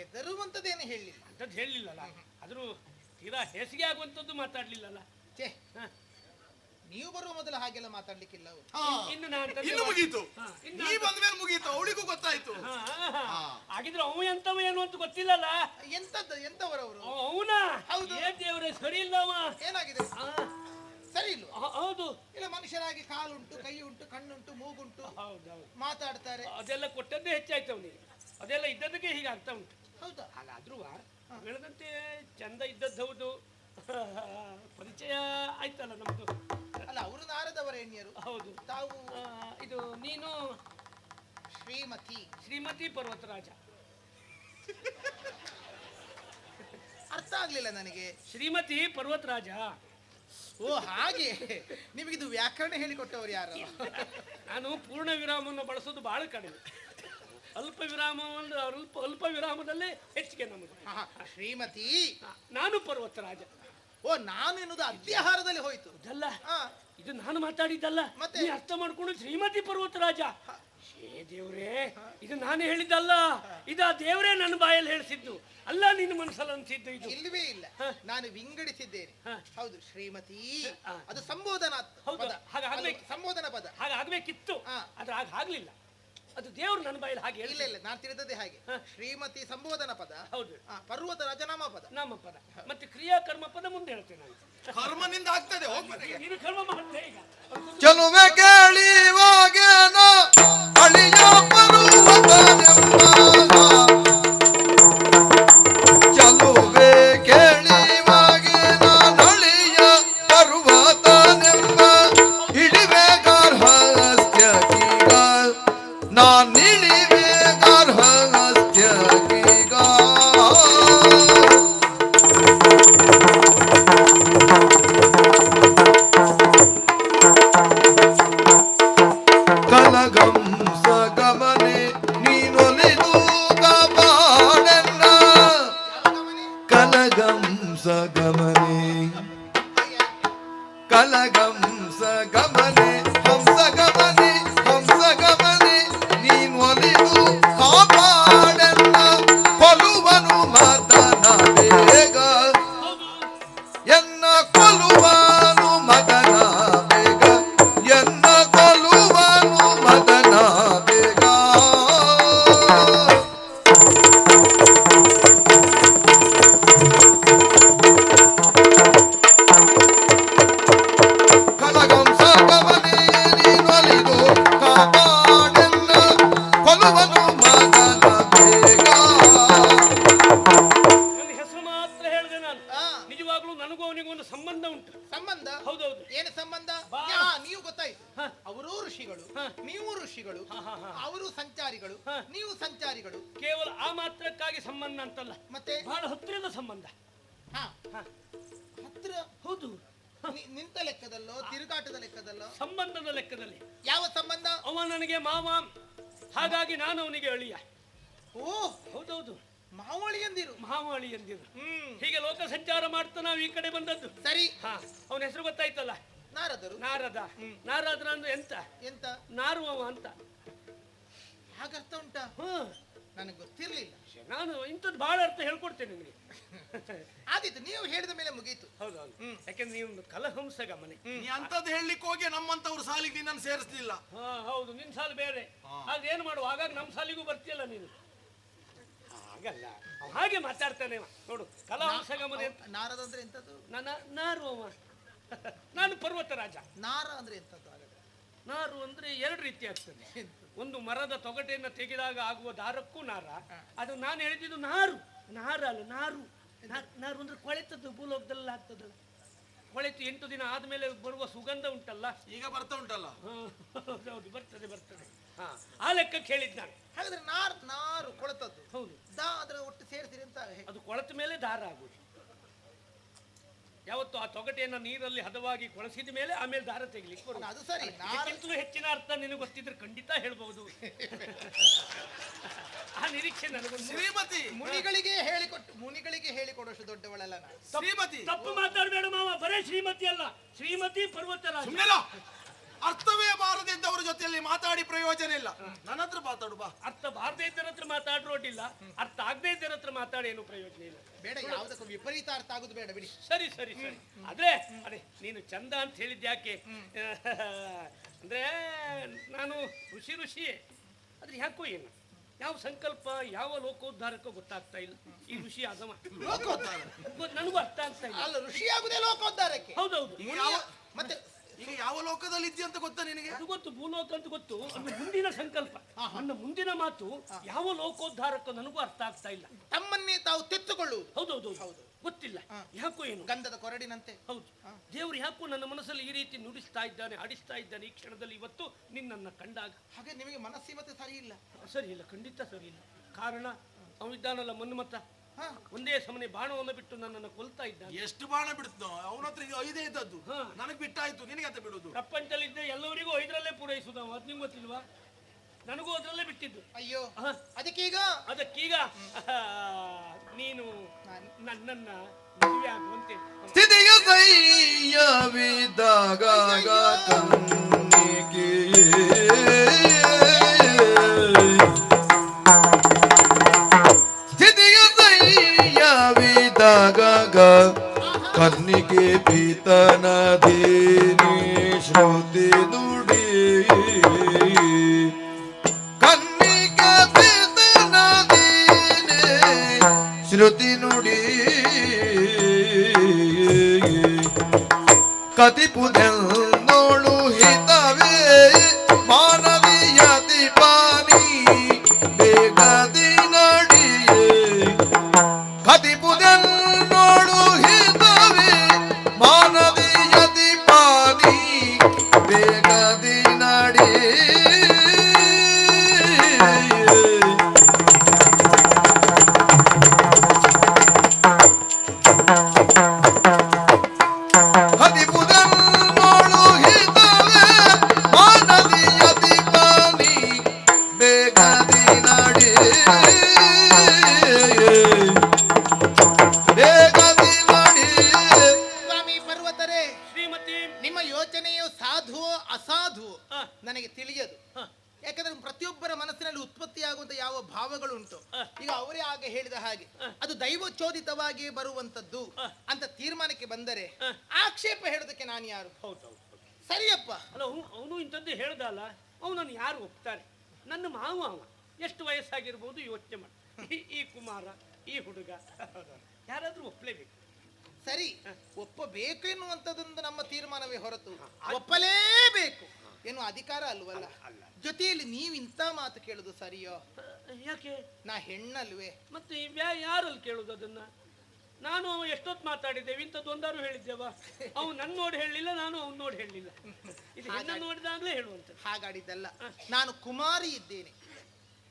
ಮಾತಾಡಿರ್ಬಹುದು ಹೆದರುವಂತದ್ದೇನು ಹೇಳಿಲ್ಲ. ಅಂತದ್ದು ಹೇಳಲಿಲ್ಲಲ್ಲ ಆದ್ರೂ ತೀರಾ ಹೆಸಿಗೆ ಆಗುವಂಥದ್ದು ಮಾತಾಡ್ಲಿಲ್ಲಲ್ಲ. ಛೇ. ಹ. ನೀವು ಬರುವ ಮೊದಲು ಹಾಗೆಲ್ಲ ಮಾತಾಡ್ಲಿಕ್ಕಿಲ್ಲ ಅವ್ರು. ಇನ್ನು ನಾನು ತಂದೆ ಇನ್ನು ಮುಗೀತು. ಹಾ, ಇನ್ನು ನೀ ಬಂದ ಮೇಲೆ ಮುಗೀತು. ಅವಳಿಗೂ ಗೊತ್ತಾಯ್ತು. ಹಾ, ಹಾ, ಹಾ. ಹಾಗಿದ್ರೆ ಅವ ಎಂತವ ಏನು ಅಂತ ಗೊತ್ತಿಲ್ಲಲ್ಲ? ಎಂತದ್ದು ಎಂತವರವರು ಅವನ? ಹೌದು. ಏ ದೇವ್ರೆ ಸರಿ ಅವ. ಏನಾಗಿದೆ? ಆ, ಸರಿ ಇಲ್ಲ ಹ- ಹೌದು. ಇಲ್ಲ ಮನುಷ್ಯರಾಗಿ ಕಾಲುಂಟು ಕೈ ಉಂಟು ಕಣ್ಣುಂಟು ಮೂಗುಂಟು ಹೌದು ಮಾತಾಡ್ತಾರೆ. ಅದೆಲ್ಲ ಕೊಟ್ಟದ್ದೇ ಹೆಚ್ಚಾಯ್ತು ಅವನಿಗೆ. ಅದೆಲ್ಲ ಇದ್ದದಕ್ಕೆ ಹೀಗೆ ಆಗ್ತಾ ಉಂಟು. ಹೌದಾ. ಹಾಗಾದ್ರೂ ಹೇಳದಂತೆ ಚಂದ ಇದ್ದದ್ದು ಹೌದು ಪರಿಚಯ ಆಯ್ತಲ್ಲ ನಮ್ದು. ಅಲ್ಲ ಅವರು ನಾರದವರ ಎಣ್ಣೆಯರು ಹೌದು. ತಾವು ಇದು ನೀನು ಶ್ರೀಮತಿ. ಶ್ರೀಮತಿ ಪರ್ವತರಾಜ. ಅರ್ಥ ಆಗ್ಲಿಲ್ಲ ನನಗೆ. ಶ್ರೀಮತಿ ಪರ್ವತರಾಜ. ಓ ಹಾಗೆ. ನಿಮಗಿದು ವ್ಯಾಕರಣ ಹೇಳಿಕೊಟ್ಟವರು ಯಾರು? ನಾನು ಪೂರ್ಣ ವಿರಾಮವನ್ನು ಬಳಸೋದು ಬಹಳ ಕಡಿಮೆ. ಅಲ್ಪ ವಿರಾಮ ಅಲ್ಪ ಅಲ್ಪ ವಿರಾಮದಲ್ಲೇ ಹೆಚ್ಚಿಗೆ ನಮಗೆ ಶ್ರೀಮತಿ. ನಾನು ನಾನು ಪರ್ವತರಾಜ. ಓ ನಾನು ಎನ್ನುವುದು ಅದ್ಯಾಹಾರದಲ್ಲಿ ಹೋಯ್ತು. ಇದಲ್ಲ ಇದು ನಾನು ಮಾತಾಡಿದ್ದಲ್ಲ. ಮತ್ತೆ? ನೀ ಅರ್ಥ ಮಾಡ್ಕೊಂಡು ಶ್ರೀಮತಿ ಪರ್ವತರಾಜ. ಏ ದೇವ್ರೇ ಇದು ನಾನು ಹೇಳಿದ್ದಲ್ಲ. ಇದು ಆ ದೇವ್ರೇ ನನ್ನ ಬಾಯಲ್ಲಿ ಹೇಳಿಸಿದ್ದು. ಅಲ್ಲ ನಿನ್ನ ಮನಸ್ಸಲ್ಲಿ ಅನ್ಸಿದ್ದು ಇದು. ಇಲ್ಲವೇ ಇಲ್ಲ. ಹಾ. ನಾನು ವಿಂಗಡಿಸಿದ್ದೇನೆ. ಹಾ. ಹೌದು ಶ್ರೀಮತಿ. ಹಾ. ಅದು ಸಂಬೋಧನಾ ಹೌದು, ಪದ. ಹಾಗೆ ಅಲ್ವಾ? ಸಂಬೋಧನ ಪದ. ಹಾಗಾಗಬೇಕಿತ್ತು ಹಾ. ಆದ್ರೆ ಹಾಗೆ ಆಗ್ಲಿಲ್ಲ ಅದು ದೇವರು ನನ್ನ ಬಾಯಲ್ಲಿ ಹಾಗೆ ಇಲ್ಲ ಹೇಳಿಲ್ಲ ಇಲ್ಲ ನಾನು ತಿಳಿದದೇ ಹಾಗೆ. ಶ್ರೀಮತಿ ಸಂಬೋಧನ ಪದ ಹೌದು. ಆ, ಪರ್ವತ ರಜನಾಮ ಪದ. ನಮ್ಮ ಪದ. ಮತ್ತೆ ಕ್ರಿಯಾ ಕರ್ಮ ಪದ ಮುಂದೆ ಹೇಳ್ತೇನೆ ನಾನು. ಕರ್ಮನಿಂದ ಆಗ್ತದೆ ಹೋಗ್ಬೇಕು ನೀನು ಕರ್ಮ ಮಾಡ್ತೇ ಈಗ. ಚೆಲುವೆ ಕೇಳಿವಾಗೇನ ಅವನ ಹೆಸರು ಗೊತ್ತಾಯ್ತಲ್ಲ? ನಾರದರು. ನಾರದ. ನಾರದ್ರ ಅಂದ್ರೆ ಎಂತ? ಎಂತ? ನಾರುವವ ಅಂತ. ಹಾಗರ್ಥ ಉಂಟಾ? ಹ್ಮ್. ನನಗೆ ಗೊತ್ತಿರ್ಲಿಲ್ಲ. ನಾನು ಇಂಥದ್ದು ಬಹಳ ಅರ್ಥ ಹೇಳ್ಕೊಡ್ತೇನೆ ನಿಮಗೆ. ಆದಿತ್ತು ನೀವು ಹೇಳಿದ ಮೇಲೆ ಮುಗೀತು. ಹೌದೌದು ಯಾಕೆಂದ್ರೆ ನೀವು ಒಂದು ಕಲಹಂಸ ಗಮನೆ ನೀ ಅಂತದ್ದು ಹೇಳಲಿಕ್ಕೆ ಹೋಗಿ ನಮ್ಮಂತವ್ರು ಸಾಲಿಗೆ ನಿನ್ನನ್ನು ಸೇರಿಸಲಿಲ್ಲ. ಹಾ ಹೌದು ನಿನ್ ಸಾಲು ಬೇರೆ. ಆದ್ರೆ ಏನು ಮಾಡುವ? ಹಾಗಾಗಿ ನಮ್ಮ ಸಾಲಿಗೂ ಬರ್ತೀಯಲ್ಲ ನೀನು. ಹಾಗಲ್ಲ. ಹಾಗೆ ಮಾತಾಡ್ತಾನೆ ನೋಡು ಕಲಹಂಸ ಗಮನೆ ಅಂತ. ನಾರದ ಅಂದ್ರೆ ಎಂತದ್ದು ನನ್ನ ನಾರುವವ ನಾನು ಪರ್ವತ ರಾಜ. ನಾರ ಅಂದ್ರೆ ಎಂಥದ್ದು ನಾರು ಅಂದ್ರೆ ಎರಡು ರೀತಿ ಆಗ್ತದೆ. ಒಂದು ಮರದ ತೊಗಟೆಯನ್ನು ತೆಗೆದಾಗ ಆಗುವ ದಾರಕ್ಕೂ ನಾರ. ಅದು ನಾನು ಹೇಳಿದ್ದು ನಾರು. ನಾರ ಅಲ್ಲ ನಾರು. ನಾರು ಅಂದ್ರೆ ಕೊಳೆತದ್ದು ಭೂಲೋಕದಲ್ಲ ಆಗ್ತದಲ್ಲ ಕೊಳೆತು ಎಂಟು ದಿನ ಆದ್ಮೇಲೆ ಬರುವ ಸುಗಂಧ ಉಂಟಲ್ಲ? ಈಗ ಬರ್ತಾ ಉಂಟಲ್ಲ? ಹೌದು ಬರ್ತದೆ ಬರ್ತದೆ. ಹಾ ಆ ಲೆಕ್ಕ ಹೇಳಿದ್ದು ನಾನು. ಹಾಗಾದ್ರೆ ನಾರು ನಾರು ಕೊಳತದ್ದು. ಹೌದು. ದಾ ಅದ್ರ ಒಟ್ಟು ಸೇರಿಸಿರಿ ಅಂತ ಅದು ಕೊಳತ ಮೇಲೆ ದಾರ ಆಗುವುದು. ಯಾವತ್ತು ಆ ತೊಗಟೆಯನ್ನು ನೀರಲ್ಲಿ ಹದವಾಗಿ ಕೊಳಸಿದ ಮೇಲೆ ಆಮೇಲೆ ದಾರ ತೆಗಿಲಿಕ್ಕೆ ಅದು ಸರಿ ನಾನು ಹೆಚ್ಚಿನ ಅರ್ಥ ನಿನಗೆ ಗೊತ್ತಿದ್ರೆ ಖಂಡಿತ ಹೇಳ್ಬಹುದು ಆ ನಿರೀಕ್ಷೆ ನನಗೊಂದು ಶ್ರೀಮತಿ ಮುನಿಗಳಿಗೆ ಹೇಳಿಕೊಟ್ಟು ಮುನಿಗಳಿಗೆ ಹೇಳಿಕೊಡೋಷ್ಟು ದೊಡ್ಡವಳಲ್ಲ ನಾನು. ಶ್ರೀಮತಿ. ತಪ್ಪು ಮಾತಾಡಬೇಡ ಮಾವ ಬರೇ ಶ್ರೀಮತಿ ಅಲ್ಲ. ಶ್ರೀಮತಿ ಪರ್ವತರಾಜ. ಸುಮ್ಮನೆ ಅರ್ಥವೇ ಬಾರದಿದ್ದವರ ಜೊತೆಯಲ್ಲಿ ಮಾತಾಡಿ ಪ್ರಯೋಜನ ಇಲ್ಲ. ನನ್ನ ಹತ್ರ ಮಾತಾಡು ಬಾ. ಅರ್ಥ ಬಾರದೇ ಇದ್ದರ ಹತ್ರ ಮಾತಾಡ್ರೋಡಿಲ್ಲ ಅರ್ಥ ಆಗದೇ ಇದ್ದರ ಹತ್ರ ಮಾತಾಡಿ ಏನು ಪ್ರಯೋಜನ ಇಲ್ಲ. ಬೇಡ ಯಾವುದಕ್ಕೂ ವಿಪರೀತ ಅರ್ಥ ಆಗುದು ಬೇಡ ಬಿಡಿ. ಸರಿ ಸರಿ ಸರಿ. ಆದ್ರೆ ಅದೇ ನೀನು ಚಂದ ಅಂತ ಹೇಳಿದ್ ಯಾಕೆ? ಅಂದ್ರೆ ನಾನು ಋಷಿ ಋಷಿಯೇ ಆದ್ರೆ ಯಾಕೋ ಏನು? ಯಾವ ಸಂಕಲ್ಪ ಯಾವ ಲೋಕೋದ್ಧಾರಕ್ಕೂ ಗೊತ್ತಾಗ್ತಾ ಇಲ್ಲ. ಈ ಋಷಿ ಗೊ- ನನಗೂ ಅರ್ಥ ಆಗ್ತಾ ಇಲ್ಲ. ಅಲ್ಲ ಋಷಿ ಆಗುದೇ ಲೋಕೋದ್ಧಾರಕ್ಕೆ. ಹೌದೌದು. ಮತ್ತೆ ಈಗ ಯಾವ ಲೋಕದಲ್ಲಿ ಇದ್ದೀಯ ಅಂತ ಗೊತ್ತಾ ನಿನಗೆ? ಅದು ಗೊತ್ತು ಭೂಲೋಕ ಅಂತ ಗೊತ್ತು. ಅದು ಮುಂದಿನ ಸಂಕಲ್ಪ. ನನ್ನ ಮುಂದಿನ ಮಾತು ಯಾವ ಲೋಕೋದ್ಧಾರಕ್ಕೂ ನನಗೂ ಅರ್ಥ ಆಗ್ತಾ ಇಲ್ಲ. ತಮ್ಮನ್ನೇ ತಾವು ತೆತ್ತುಕೊಳ್ಳುವುದು. ಹೌದು ಹೌದು. ಗೊತ್ತಿಲ್ಲ. ಯಾಕೋ ಏನು? ಗಂಧದ ಕೊರಡಿನಂತೆ. ಹೌದು. ದೇವರು ಯಾಕೋ ನನ್ನ ಮನಸ್ಸಲ್ಲಿ ಈ ರೀತಿ ನುಡಿಸ್ತಾ ಇದ್ದಾನೆ ಆಡಿಸ್ತಾ ಇದ್ದಾನೆ ಈ ಕ್ಷಣದಲ್ಲಿ ಇವತ್ತು ನಿನ್ನನ್ನು ಕಂಡಾಗ. ಹಾಗೆ ನಿಮಗೆ ಮನಸ್ಸಿ ಮತ್ತೆ ಸರಿ ಇಲ್ಲ. ಸರಿ ಇಲ್ಲ ಖಂಡಿತ ಸರಿ ಇಲ್ಲ. ಕಾರಣ ಅವನಿದ್ದಾನಲ್ಲ ಮನ್ಮತ್ತ ಹಾ ಒಂದೇ ಸಮನೆ ಬಾಣವನ್ನು ಬಿಟ್ಟು ನನ್ನನ್ನು ಕೊಲ್ತಾ ಇದ್ದ ಎಷ್ಟು ಬಾಣ ಬಿಡ್ತು ಅವನ ಹತ್ರ ಇದು ಐದೇ ಇದ್ದದ್ದು. ನನಗೆ ಬಿಟ್ಟಾಯ್ತು ನಿನಗೆ ಅಂತ ಬಿಡುದು. ಪ್ರಪಂಚದಲ್ಲಿದ್ದ ಎಲ್ಲವರಿಗೂ ಐದರಲ್ಲೇ ಪೂರೈಸುದು ಅವ. ಅದ್ ನಿಮ್ಗೆ ಗೊತ್ತಿಲ್ವಾ? ನನಗೂ ಅದರಲ್ಲೇ ಬಿಟ್ಟಿದ್ದು. ಅಯ್ಯೋ ಹಾ. ಅದಕ್ಕೀಗ? ಅದಕ್ಕೀಗ ನೀನು ನಾನು- ನನ್ನನ್ನ ಮದುವೆ ಆಗುವಂತೆ. ಸ್ಥಿತಿಯ ಕಣ್ಣಿಗೆ ಕೈಯವಿದ್ದಾಗ ಕಣ್ಣಿಗೆ ಪೀತನದೇನಿ ಶ್ರುತಿ ನುಡಿ. ಕಣ್ಣಿಗೆ ಪೀತನದೇನೆ ಶ್ರುತಿ ನುಡಿ. ಕತಿಪುದೆನ್ನೋಳು ಅವನು ನನ್ನ ನೋಡಿ ಹೇಳಲಿಲ್ಲ ನಾನು ಅವ್ನು ನೋಡಿ ಹೇಳಲಿಲ್ಲ. ಇದು ಹೆಣ್ಣ ನೋಡಿದಾಗಲೇ ಹೇಳುವಂಥದ್ದು. ಹಾಗಾಡಿದ್ದಲ್ಲ. ನಾನು ಕುಮಾರಿ ಇದ್ದೇನೆ.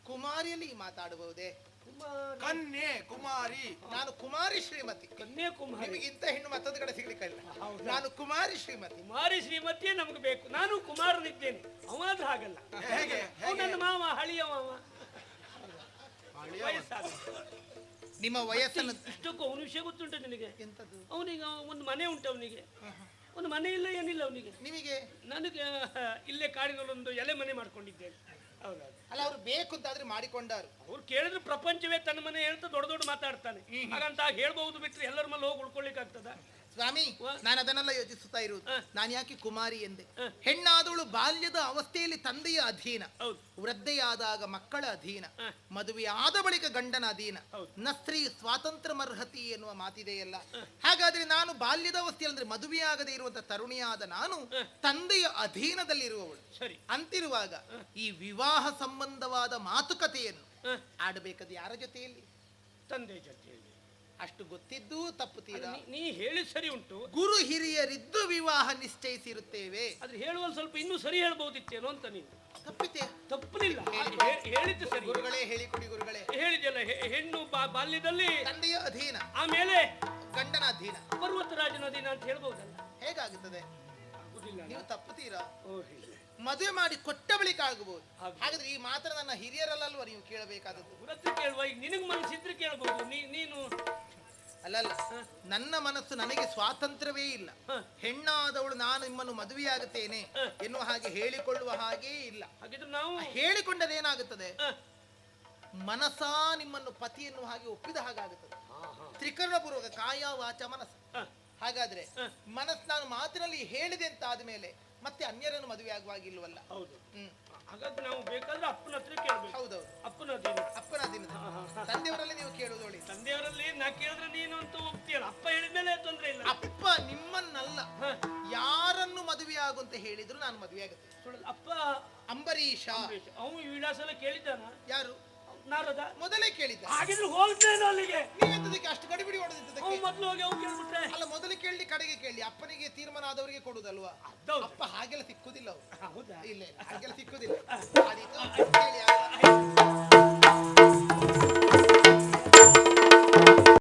ಕುಮಾರಿಯಲ್ಲಿ ಮಾತಾಡಬಹುದೇ ಕುಮಾರ. ಕನ್ಯೆ ಕುಮಾರಿ. ನಾನು ಕುಮಾರಿ ಶ್ರೀಮತಿ. ಕನ್ಯಾಕುಮಾರಿ ನಿಮಗೆ ಇಂತ ಹೆಣ್ಣು ಮತ್ತೊಂದು ಕಡೆ ಸಿಗ್ಲಿಕ್ಕಿಲ್ಲ ನಾನು ಕುಮಾರಿ ಶ್ರೀಮತಿ. ಕುಮಾರಿ ಶ್ರೀಮತಿಯೇ ನಮ್ಗೆ ಬೇಕು. ನಾನು ಕುಮಾರನಿದ್ದೇನೆ. ಅವಾದ್ರೂ ಹಾಗಲ್ಲ. ನನ್ನ ಮಾವ ಹಳಿಯ ಮಾವ. ವಯಸ್ಸಾದ ನಿಮ್ಮ ವಯಸ್ಸನ್ನು ಇಷ್ಟಕ್ಕೂ ಅವನ ವಿಷಯ ಗೊತ್ತುಂಟು ನಿನಗೆ? ಎಂತದ್ದು ಅವನಿಗೆ ಒಂದು ಮನೆ ಉಂಟು ಅವನಿಗೆ. ಒಂದು ಮನೆ ಇಲ್ಲ ಏನಿಲ್ಲ ಅವನಿಗೆ. ನಿಮಗೆ? ನನಗೆ ಇಲ್ಲೇ ಕಾಡಿನಲ್ಲೊಂದು ಎಲೆ ಮನೆ ಮಾಡ್ಕೊಂಡಿದ್ದೇನೆ. ಹೌದೌದು. ಅಲ್ಲ ಅವ್ರು ಬೇಕು ಅಂತಾದ್ರೆ ಮಾಡಿಕೊಂಡಾರು. ಅವ್ರು ಕೇಳಿದ್ರೆ ಪ್ರಪಂಚವೇ ತನ್ನ ಮನೆ ಹೇಳ್ತಾ ದೊಡ್ಡ ದೊಡ್ಡ ಮಾತಾಡ್ತಾನೆ. ಹಾಗಂತ ಹೇಳ್ಬಹುದು ಬಿಟ್ರೆ ಎಲ್ಲರ ಮೇಲೆ ಹೋಗಿ ಉಳ್ಕೊಳ್ಳಿಕ್ಕೆ ಆಗ್ತದ ಸ್ವಾಮಿ ನಾನು ಅದನ್ನೆಲ್ಲ ಯೋಚಿಸುತ್ತಾ ಇರುವುದು. ನಾನು ಯಾಕೆ ಕುಮಾರಿ ಎಂದೆ. ಹೆಣ್ಣಾದವಳು ಬಾಲ್ಯದ ಅವಸ್ಥೆಯಲ್ಲಿ ತಂದೆಯ ಅಧೀನ. ವೃದ್ಧೆಯಾದಾಗ ಮಕ್ಕಳ ಅಧೀನ. ಮದುವೆ ಮದುವೆಯಾದ ಬಳಿಕ ಗಂಡನ ಅಧೀನ. ನ ಸ್ತ್ರೀ ಸ್ವಾತಂತ್ರ್ಯ ಮರ್ಹತಿ ಎನ್ನುವ ಮಾತಿದೆಯಲ್ಲ. ಹಾಗಾದ್ರೆ ನಾನು ಬಾಲ್ಯದ ಅವಸ್ಥೆಯಲ್ಲಿ ಅಂದ್ರೆ ಮದುವೆಯಾಗದೇ ಇರುವಂತ ತರುಣಿಯಾದ ನಾನು ತಂದೆಯ ಅಧೀನದಲ್ಲಿರುವವಳು. ಅಂತಿರುವಾಗ ಈ ವಿವಾಹ ಸಂಬಂಧವಾದ ಮಾತುಕತೆಯನ್ನು ಆಡಬೇಕಾದ ಯಾರ ಜೊತೆಯಲ್ಲಿ? ತಂದೆ ಜೊತೆಯಲ್ಲಿ ಅಷ್ಟು ಗೊತ್ತಿದ್ದೂ ತಪ್ಪುತ್ತೀರಾ ನೀ- ನೀ ಹೇಳಿ ಸರಿ ಉಂಟು. ಗುರು ಹಿರಿಯರಿದ್ದು ವಿವಾಹ ನಿಶ್ಚಯಿಸಿರುತ್ತೇವೆ. ಆದ್ರೆ ಹೇಳುವ ಸ್ವಲ್ಪ ಇನ್ನೂ ಸರಿ ಹೇಳ್ಬಹುದಿತ್ತೇನೋ ಅಂತ ನೀನು. ತಪ್ಪಿತೆ ತಪ್ಪಲಿಲ್ಲ ಹೇಳಿದ್ದು ಸರಿ. ಗುರುಗಳೇ ಹೇಳಿಕೊಡಿ ಗುರುಗಳೇ. ಹೇಳಿದೆಯಲ್ಲ ಹೆಣ್ಣು ಬಾಲ್ಯದಲ್ಲಿ ತಂದೆಯ ಅಧೀನ. ಆಮೇಲೆ ಗಂಡನ ಅಧೀನ. ಪರ್ವತರಾಜನ ಅಧೀನ ಅಂತ ಹೇಳ್ಬಹುದಲ್ಲ ಹೇಗಾಗುತ್ತದೆ? ನೀವು ತಪ್ಪುತ್ತೀರಾ. ಮದುವೆ ಮಾಡಿ ಕೊಟ್ಟ ಬಳಿಕ ಆಗಬಹುದು. ಹಾಗಾದ್ರೆ ಈ ಮಾತ್ರ ನನ್ನ ಹಿರಿಯರಲ್ಲಲ್ವ ನೀವು ಕೇಳಬೇಕಾದದ್ದು? ಕೇಳುವ ಈಗ ನಿನಗೆ ಮನಸ್ಸಿದ್ರೆ ಕೇಳಬಹುದು ನೀ ನೀನು ಅಲ್ಲಲ್ಲ ನನ್ನ ಮನಸ್ಸು ನನಗೆ ಸ್ವಾತಂತ್ರ್ಯವೇ ಇಲ್ಲ. ಹೆಣ್ಣಾದವಳು ನಾನು ನಿಮ್ಮನ್ನು ಮದುವೆಯಾಗುತ್ತೇನೆ. ಎನ್ನುವ ಹಾಗೆ ಹೇಳಿಕೊಳ್ಳುವ ಹಾಗೆ ಇಲ್ಲ. ಹಾಗಿದ್ರೆ ನಾವು ಹೇಳಿಕೊಂಡರೆ ಏನಾಗುತ್ತದೆ ಹ, ಮನಸಾ ನಿಮ್ಮನ್ನು ಪತಿ ಎನ್ನುವ ಹಾಗೆ ಒಪ್ಪಿದ ಹಾಗಾಗುತ್ತದೆ. ತ್ರಿಕರಣ ಪೂರ್ವಕ ತ್ರಿಕರಣಪೂರ್ವಕ ಕಾಯ ವಾಚ ಮನಸ್ಸು. ಹಾಗಾದ್ರೆ. ಮನಸ್ಸು ನಾನು ಮಾತಿನಲ್ಲಿ ಹೇಳಿದೆ ಅಂತ ಆದ್ಮೇಲೆ ಮತ್ತೆ ಅನ್ಯರನ್ನು ಮದುವೆ ಆಗುವಾಗಿಲ್ವಲ್ಲ ಹೌದು. ಹ್ಮ್. ಹಾಗಾದ್ರೆ ನಾವು ಬೇಕಾದ್ರೆ ಅಪ್ಪನ ಹತ್ರ ಹೌದು ಹೌದೌದು. ಅಪ್ಪನ ದಿನ ಅಪ್ಪನ ದಿನದ ತಂದೆಯವರಲ್ಲಿ ನೀವು ಕೇಳುದು ಹೇಳಿ ತಂದೆಯವರಲ್ಲಿ ನಾ ಕೇಳಿದ್ರೆ ನೀನು ಅಂತ ಹೋಗ್ತೀಯಲ್ಲ ಅಪ್ಪ ಹೇಳಿದ್ಮೇಲೆ ತೊಂದ್ರೆ ಇಲ್ಲ. ಅಪ್ಪ ನಿಮ್ಮನ್ನಲ್ಲ. ಯಾರನ್ನು ಮದುವೆ ಆಗು ಅಂತ ಹೇಳಿದ್ರು ನಾನು ಮದುವೆ ಆಗುತ್ತೆ. ಅಪ್ಪ ಅಂಬರೀಷ. ಅವನು ವಿಳಾಸ ಎಲ್ಲ ಕೇಳಿದ್ದಾನ? ಯಾರು? ನಾರದ ಮೊದಲೇ ಕೇಳಿದ್ದ. ಹಾಗಿದ್ರೆ ಹೋಗ್ತೇನೆ ಅಲ್ಲಿಗೆ. ನೀವೆಂತದಕ್ಕೆ ಅಷ್ಟು ಗಡಿಬಿಡಿ ಹೊಡೆದಿದ್ದಕ್ಕೆ ಮೊದಲು ಮೊದ್ಲು ಹೋಗಿ ಅವ್ನು ಕೇಳ್ಬಿಟ್ರೆ ಅಲ್ಲ ಮೊದಲು ಕೇಳಿ ಕಡೆಗೆ ಕೇಳಿ ಅಪ್ಪನಿಗೆ ತೀರ್ಮಾನ ಆದವರಿಗೆ ಕೊಡುದಲ್ವಾ. ಅಪ್ಪ ಹಾಗೆಲ್ಲ ಸಿಕ್ಕುದಿಲ್ಲ ಅವ್ರು. ಹೌದಾ? ಇಲ್ಲ ಇಲ್ಲ ಹಾಗೆಲ್ಲ ಸಿಕ್ಕುದಿಲ್ಲ. ಆದೀತು ಕೇಳಿ ಆಗ.